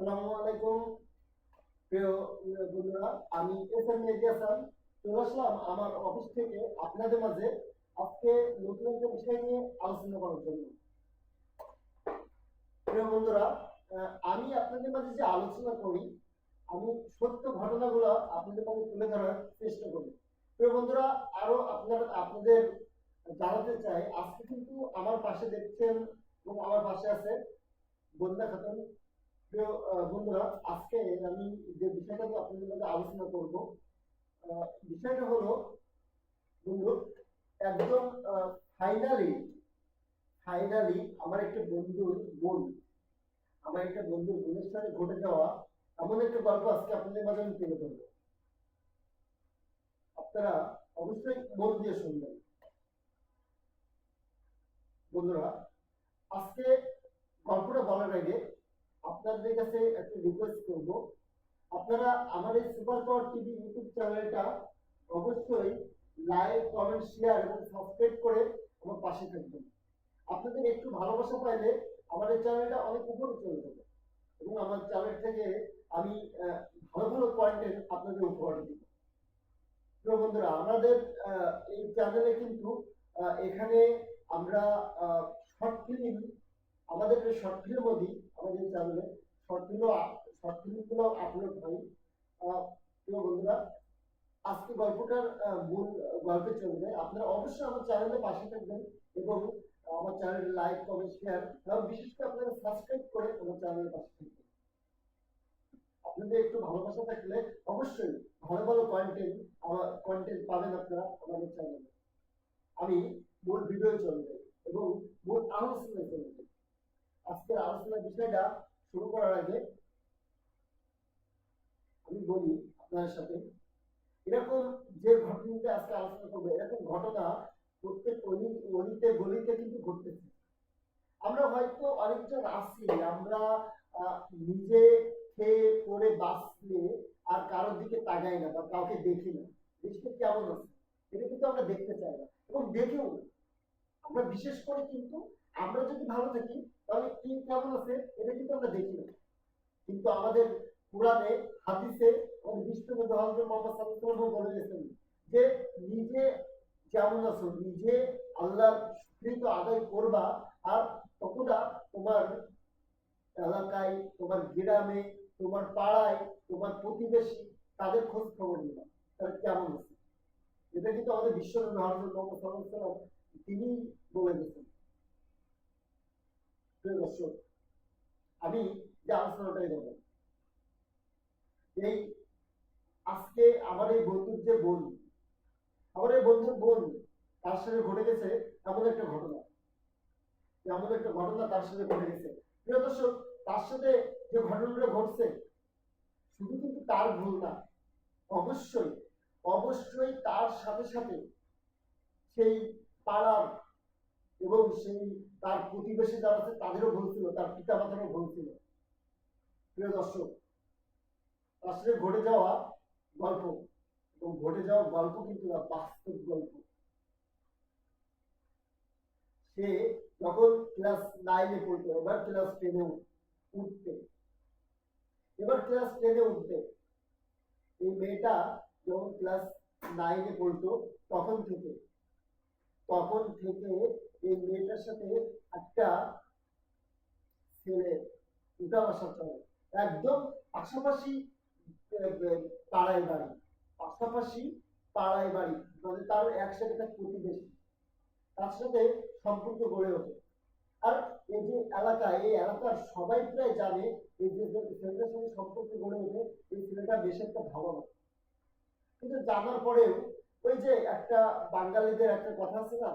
আসসালামু আলাইকুম। প্রিয় বন্ধুরা, আমি এস এম চলে আসলাম আমার অফিস থেকে আপনাদের মাঝে আজকে নতুন একটা বিষয় নিয়ে আলোচনা করার জন্য। প্রিয় বন্ধুরা আমি আপনাদের মাঝে যে আলোচনা করি, আমি সত্য ঘটনাগুলো আপনাদের মাঝে তুলে ধরার চেষ্টা করি। প্রিয় বন্ধুরা, আরও আপনার, আপনাদের জানাতে চাই, আজকে কিন্তু আমার পাশে দেখছেন এবং আমার পাশে আছে বন্যা খাতুন বন্ধুরা, আজকে আমি যে বিষয়টা আপনাদের মধ্যে আলোচনা করব বিষয়টা হলো, বন্ধু একদম ফাইনালি ফাইনালি আমার একটা বন্ধুর বোন, আমার একটা বন্ধুর বোনের সাথে ঘটে যাওয়া এমন একটা গল্প আজকে আপনাদের মাঝে আমি তুলে ধরবো। আপনারা অবশ্যই মন দিয়ে শুনবেন। বন্ধুরা, আজকে গল্পটা বলার আগে আপনাদের কাছে একটা রিকোয়েস্ট করব। আপনারা আমার এই সুপার পাওয়ার টিভি ইউটিউব চ্যানেলটা অবশ্যই লাইক কমেন্ট শেয়ার এবং সাবস্ক্রাইব করে আমার পাশে থাকবেন। আপনাদের একটু ভালোবাসা পাইলে আমার এই চ্যানেলটা অনেক উপরে চলে যাবে এবং আমার চ্যানেল থেকে আমি ভালো ভালো কন্টেন্ট আপনাদের উপহার দিব। প্রিয় বন্ধুরা, আমাদের এই চ্যানেলে কিন্তু এখানে আমরা শর্ট ফিল্ম আমাদের শর্ট ফিল্ম মধ্যে আমাদের চ্যানেলে শর্ট ফিল্ম শর্ট ফিল্মগুলো আপলোড হয়। প্রিয় বন্ধুরা, আজকে গল্পটার মূল গল্পে চলে যায় আপনারা অবশ্যই আমার চ্যানেলের পাশে থাকবেন এবং আমার চ্যানেলে লাইক কমেন্ট শেয়ার এবং বিশেষ করে আপনারা সাবস্ক্রাইব করে আমার চ্যানেলের পাশে থাকবেন। আপনাদের একটু ভালোবাসা থাকলে অবশ্যই ভালো ভালো কন্টেন্ট আমার কন্টেন্ট পাবেন আপনারা আমাদের চ্যানেলে আমি মূল ভিডিও চলে যাই এবং মূল আলোচনায় চলে যাই। আজকের আলোচনার বিষয়টা শুরু করার আগে আমি বলি আপনাদের সাথে, এরকম যে ঘটনাটা আজকে আলোচনা করব, এরকম ঘটনা প্রত্যেক অলি, অলিতে, গলিতে কিন্তু ঘটতেছে। আমরা হয়তো অনেকজন আছি, আমরা নিজে খেয়ে, পড়ে, বাঁচলে আর কারোর দিকে তাকাই না বা কাউকে দেখি না। দেশটা কেমন আছে? এটা কিন্তু আমরা দেখতে চাই না। এবং দেখেও আমরা বিশেষ করে কিন্তু আমরা যদি ভালো থাকি তাহলে কি কেমন আছে, এটা কিন্তু আমরা দেখি না। কিন্তু আমাদের কোরআনে হাদিসে আমাদের মোহাম্মদ বলে গেছেন যে, নিজে যেমন আছো, নিজে আল্লাহর স্বীকৃত আদায় করবা আর ততটা তোমার এলাকায়, তোমার গ্রামে, তোমার পাড়ায়, তোমার প্রতিবেশী তাদের খোঁজ খবর নিবা, তারা কেমন আছে। এটা কিন্তু আমাদের বিশ্বনবী হজরত মোহাম্মদ তিনি বলে গেছেন। দর্শক আমি এই আজকে আমার এই বন্ধুর যে বোন, আমার এই বন্ধুর বোন, তার সাথে ঘটে গেছে এমন একটা ঘটনা। এমন একটা ঘটনা তার সাথে ঘটে গেছে। প্রিয় দর্শক, তার সাথে যে ঘটনাটা ঘটছে, শুধু কিন্তু তার ভুল না, অবশ্যই অবশ্যই তার সাথে সাথে সেই পাড়ার এবং সেই তার প্রতিবেশী যারা আছে, তাদেরও ভুল ছিল, তার পিতা মাতারও ভুল ছিল। প্রিয় দর্শক সাথে ঘটে যাওয়া গল্প, এবং ঘটে যাওয়া গল্প কিন্তু বাস্তব গল্প। সে যখন ক্লাস নাইনে পড়তো, এবার ক্লাস টেনে উঠতে। এবার ক্লাস টেনে উঠতে। এই মেয়েটা যখন ক্লাস নাইনে পড়তো, তখন থেকে তখন থেকে এই মেয়েটার সাথে একটা ছেলে উঠা বসা চলে। একদম পাশাপাশি পাড়ায় বাড়ি। পাশাপাশি পাড়ায় বাড়ি। মানে তার একসাথে তার প্রতিবেশী। তার সাথে সম্পর্ক গড়ে ওঠে। আর এই যে এলাকা, এই এলাকার সবাই প্রায় জানে এই যে যে ছেলেটার সাথে সম্পর্ক গড়ে ওঠে, এই ছেলেটা বেশ একটা ভালো না কিন্তু জানার পরেও ওই যে একটা বাঙালিদের একটা কথা আছে না,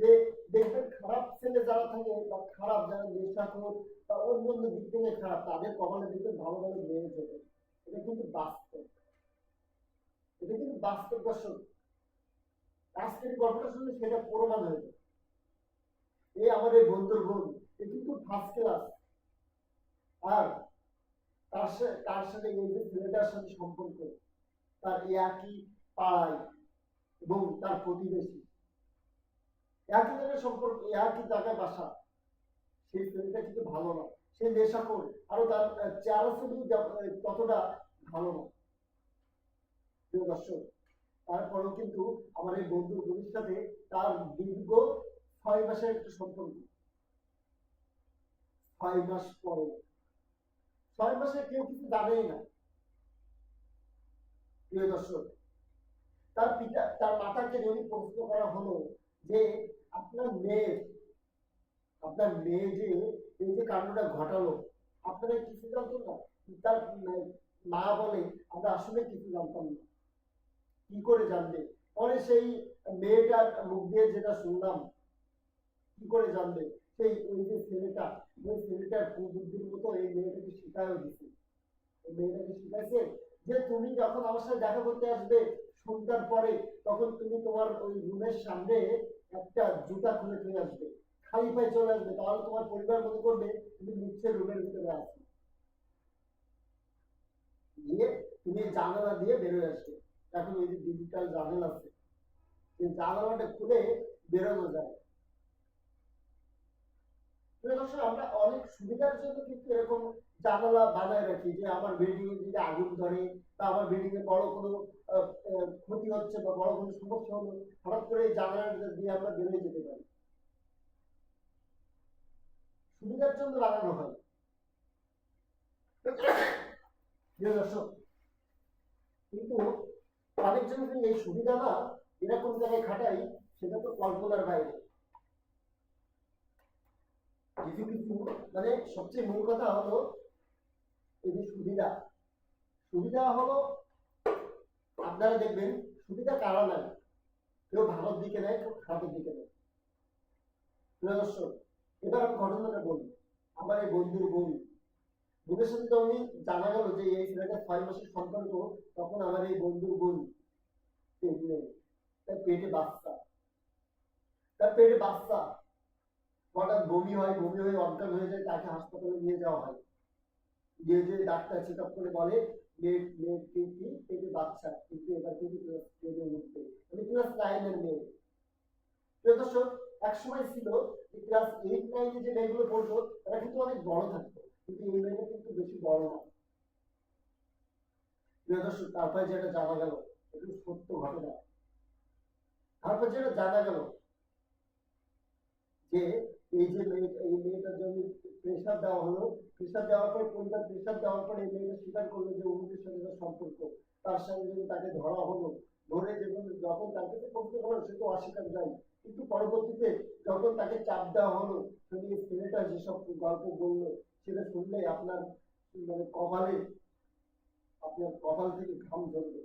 যে দেখবেন খারাপ ছেলে যারা থাকে বা খারাপ যারা নেশাখোর বা অন্য অন্য দিক থেকে খারাপ, তাদের কপালে দেখবেন ভালো ভালো মেয়ে চলে। এটা কিন্তু বাস্তব। এটা কিন্তু বাস্তব দর্শক। আজকের গল্পটা শুনলে সেটা প্রমাণ হয়ে এই এই বন্ধুর বোন, এ কিন্তু ফার্স্ট ক্লাস আর তার সাথে তার সাথে এই যে ছেলেটার সাথে সম্পর্ক, তার একই পাড়ায় এবং তার প্রতিবেশী। একই জায়গায় সম্পর্ক, একই জায়গায় বাসা। সেই ছেলেটা কিন্তু ভালো না। সে নেশা করে আরও তার চেহারা ততটা ভালো না। প্রিয় দর্শক, তারপরেও কিন্তু আমার এই বন্ধু বোনের সাথে তার দীর্ঘ ছয় মাসের একটা সম্পর্ক। ছয় মাস পরে। ছয় মাসে কেউ কিছু জানেই না। প্রিয় দর্শক তার পিতা, তার মাতাকে যদি প্রশ্ন করা হলো যে আপনার মেয়ে আপনার মেয়ে যে এই যে কাণ্ডটা ঘটালো আপনারা কিছু জানতো না তার মা বলে, আমরা আসলে কিছু জানতাম না। কি করে জানবে? পরে সেই মেয়েটার মুখ দিয়ে যেটা শুনলাম, কি করে জানবে? সেই ওই যে ছেলেটা, ওই ছেলেটার কুবুদ্ধির মতো এই মেয়েটাকে শিখায়ও এই মেয়েটাকে শিখাইছে যে, তুমি যখন আমার সাথে দেখা করতে আসবে সন্ধ্যার পরে তখন তুমি তোমার ওই রুমের সামনে একটা জুতা খুলে চলে আসবে। খালি পায়ে চলে আসবে। তাহলে তোমার পরিবার মনে করবে, তুমি নিচ্ছে রুমের ভিতরে আছো। দিয়ে তুমি জানালা দিয়ে বেরোয় আসবে। এখন ওই যে ডিজিটাল জানালা আছে সেই জানালাটা খুলে বেরোনো যায়। আমরা অনেক সুবিধার জন্য কিন্তু এরকম জানালা বানায় রাখি যে আমার বিল্ডিং এ যদি আগুন ধরে বা আমার বিল্ডিং এ বড় কোনো ক্ষতি হচ্ছে বা বড় কোনো সমস্যা হলো, হঠাৎ করে এই জানালাটা দিয়ে আমরা বেরিয়ে যেতে পারি। সুবিধার জন্য লাগানো হয়। দর্শক, কিন্তু অনেকজন কিন্তু এই সুবিধা না, এরা কোন জায়গায় খাটাই সেটা তো কল্পনার বাইরে। কিছু কিছু মানে সবচেয়ে মূল কথা হলো এই সুবিধা। সুবিধা হলো, আপনারা দেখবেন, সুবিধা কারা নাই। কেউ ভালোর দিকে নেয়, কেউ খারাপের দিকে নেয়। প্রিয় এবার আমি ঘটনাটা বলি। আমার এই বন্ধুর বোন বোনের সাথে যখন জানা গেল যে এই ছেলেটা ছয় মাসের সম্পর্ক তখন আমার এই বন্ধুর বোন তার পেটে বাচ্চা। তার পেটে বাচ্চা। হঠাৎ বমি হয়, বমি হয়ে অজ্ঞান হয়ে যায়, তাকে হাসপাতালে নিয়ে যাওয়া হয়। যে যে ডাক্তার চেক আপ করে বলে বাচ্চা কিন্তু এবার কিন্তু ক্লাস টেনে উঠবে। মানে ক্লাস নাইনের মেয়ে। প্রিয় দর্শক ছিল ক্লাস এইট নাইনে যে মেয়েগুলো পড়তো, তারা কিন্তু অনেক বড় থাকতো। কিন্তু এই মেয়েটা কিন্তু বেশি বড় না। প্রিয় দর্শক, তারপরে যেটা জানা গেল একটু সত্য ঘটনা। তারপর যেটা জানা গেল, যে এই যে মেয়ে, এই মেয়েটার জন্য প্রেশার দেওয়া হলো। প্রেশার দেওয়ার পর পরিবার প্রেশার দেওয়ার পর এই মেয়েটা স্বীকার করল যে অমুকের সাথে তার সম্পর্ক। তার সঙ্গে যদি তাকে ধরা হলো, ধরে যখন যখন তাকে তো প্রশ্ন করল সে তো অস্বীকার যায় কিন্তু পরবর্তীতে যখন তাকে চাপ দেওয়া হলো তুমি ছেলেটা যেসব গল্প বলল, সেটা শুনলে আপনার মানে কপালে, আপনার কপাল থেকে ঘাম ঝরবে।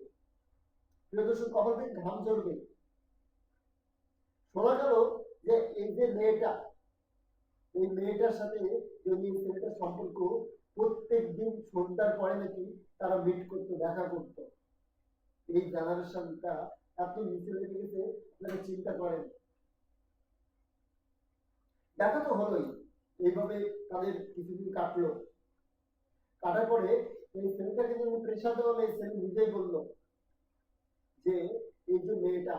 প্রিয় কপাল থেকে ঘাম ঝরবে। শোনা গেল যে এই যে মেয়েটা এই মেয়েটার সাথে যদি ছেলেটার সম্পর্ক প্রত্যেক দিন সন্ধ্যার পরে নাকি তারা মিট করতো, দেখা করতো। এই জেনারেশনটা এত নিচে লেগে গেছে আপনারা চিন্তা করেন। দেখা তো হলোই, এইভাবে তাদের কিছুদিন কাটলো। কাটার পরে এই ছেলেটাকে যখন প্রেশার দেওয়া এই ছেলে নিজেই বলল যে, এই যে মেয়েটা,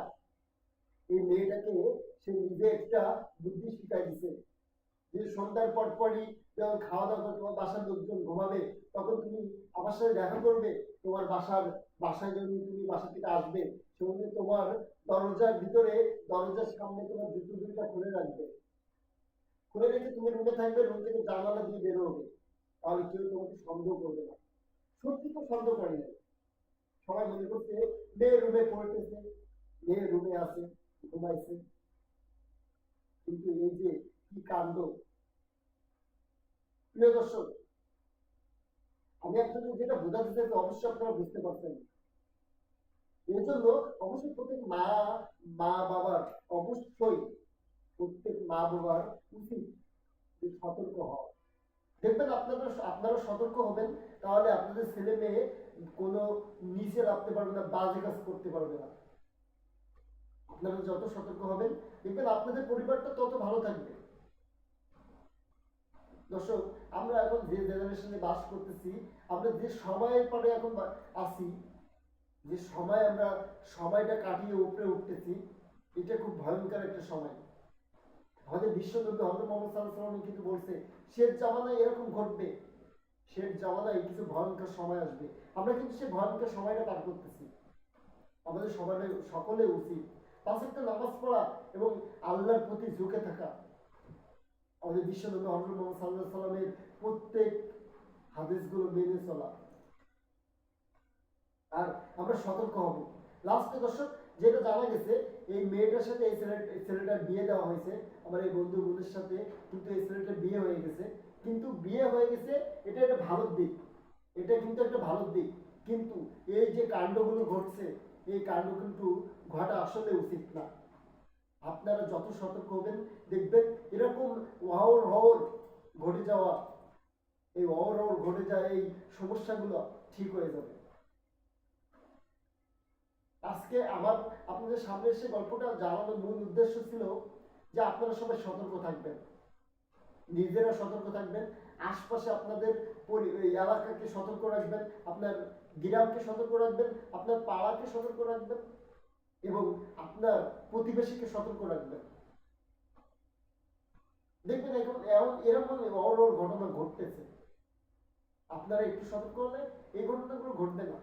এই মেয়েটাকে সে নিজে একটা বুদ্ধি শিখাই দিছে। যে সন্ধ্যার পর পরই যখন খাওয়া দাওয়া করে তোমার বাসার লোকজন ঘুমাবে, তখন তুমি আমার সাথে দেখা করবে। তোমার বাসার, বাসায় যখন তুমি বাসা থেকে আসবে, সেখানে তোমার দরজার ভিতরে, দরজার সামনে তোমার জুতো দুইটা খুলে রাখবে। খুলে রেখে তুমি রুমে থাকবে, রুম থেকে জানালা দিয়ে বের হবে। তাহলে কেউ তোমাকে সন্দেহ করবে না। সত্যি তো সন্দেহ করে না সবাই মনে করছে, মেয়ে রুমে পড়তেছে, মেয়ে রুমে আছে, ঘুমাইছে। কিন্তু এই যে কি কাণ্ড প্রিয় দর্শক, আমি আপনাদের যেটা বোঝাতে চাইছি অবশ্যই আপনারা বুঝতে পারছেন। এর জন্য অবশ্যই প্রত্যেক মা মা বাবার অবশ্যই প্রত্যেক মা বাবার উচিত সতর্ক হওয়া। দেখবেন আপনারা আপনারা সতর্ক হবেন, তাহলে আপনাদের ছেলে মেয়ে কোনো নিচে রাখতে পারবে না, বাজে কাজ করতে পারবে না। আপনারা যত সতর্ক হবেন, দেখবেন আপনাদের পরিবারটা তত ভালো থাকবে। দর্শক, আমরা এখন যে জেনারেশনে বাস করতেছি, আমরা যে সময়ের পরে এখন আছি, যে সময় আমরা সময়টা কাটিয়ে উপরে উঠতেছি, এটা খুব ভয়ঙ্কর একটা সময়। আমাদের বিশ্ব নবী হজরত মোহাম্মদ সাল্লাহ কিন্তু বলছে, শেষ জামানায় এরকম ঘটবে। শেষ জামানায় কিছু ভয়ঙ্কর সময় আসবে। আমরা কিন্তু সেই ভয়ঙ্কর সময়টা পার করতেছি। আমাদের সবাই সকলে উচিত। পাঁচ একটা নামাজ পড়া এবং আল্লাহর প্রতি ঝুঁকে থাকা। আমাদের বিশ্ব নবী হজরত মোহাম্মদ সাল্লাহ সাল্লামের প্রত্যেক হাদিসগুলো মেনে চলা। আর আমরা সতর্ক হব। লাস্টে দর্শক, যেটা জানা গেছে, এই মেয়েটার সাথে এই ছেলেটার বিয়ে দেওয়া হয়েছে। আমার এই বন্ধু বোনের সাথে কিন্তু এই ছেলেটার বিয়ে হয়ে গেছে। কিন্তু বিয়ে হয়ে গেছে, এটা একটা ভালো দিক। এটা কিন্তু একটা ভালো দিক। কিন্তু এই যে কাণ্ডগুলো ঘটছে, এই কাণ্ড কিন্তু ঘটা আসলে উচিত না। আপনারা যত সতর্ক হবেন, দেখবেন এরকম ওয়াওর হওয়ার ঘটে যাওয়া, এই ওয়াওর হওয়ার ঘটে যাওয়া, এই সমস্যাগুলো ঠিক হয়ে যাবে। আজকে আমার আপনাদের সামনে এসে গল্পটা জানানোর মূল উদ্দেশ্য ছিল যে আপনারা সবাই সতর্ক থাকবেন। নিজেরা সতর্ক থাকবেন, আশপাশে আপনাদের এলাকাকে সতর্ক রাখবেন, আপনার গ্রামকে সতর্ক রাখবেন, আপনার পাড়াকে সতর্ক রাখবেন। এবং আপনার প্রতিবেশীকে সতর্ক রাখবেন। দেখবেন এখন এরকম অর অর ঘটনা ঘটতেছে। আপনারা একটু সতর্ক হলে এই ঘটনাগুলো ঘটবে না।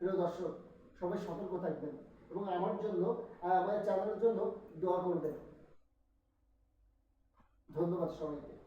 প্রিয় দর্শক, সবাই সতর্ক থাকবেন এবং আমার জন্য আর আমার চ্যানেলের জন্য দোয়া করবেন। ধন্যবাদ সবাইকে।